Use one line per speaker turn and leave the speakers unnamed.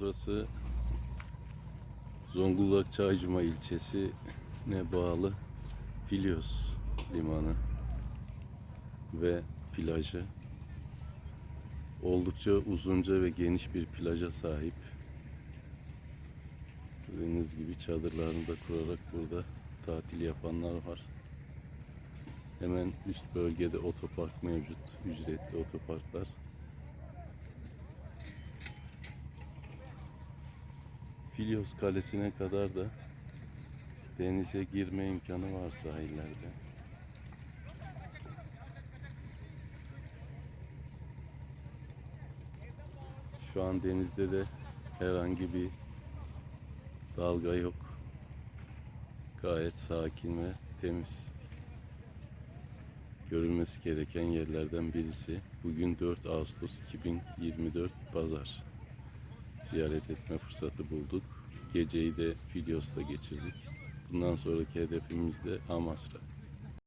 Burası Zonguldak Çaycuma ilçesi ne bağlı Filyos limanı ve plajı. Oldukça uzunca ve geniş bir plaja sahip. Gördüğünüz gibi çadırlarını da kurarak burada tatil yapanlar var. Hemen üst bölgede otopark mevcut. Ücretli otoparklar. Filyos Kalesi'ne kadar da denize girme imkanı var sahillerde. Şu an denizde de herhangi bir dalga yok. Gayet sakin ve temiz. Görülmesi gereken yerlerden birisi. Bugün 4 Ağustos 2024 Pazar. Ziyaret etme fırsatı bulduk. Geceyi de Filyos'ta geçirdik. Bundan sonraki hedefimiz de Amasra.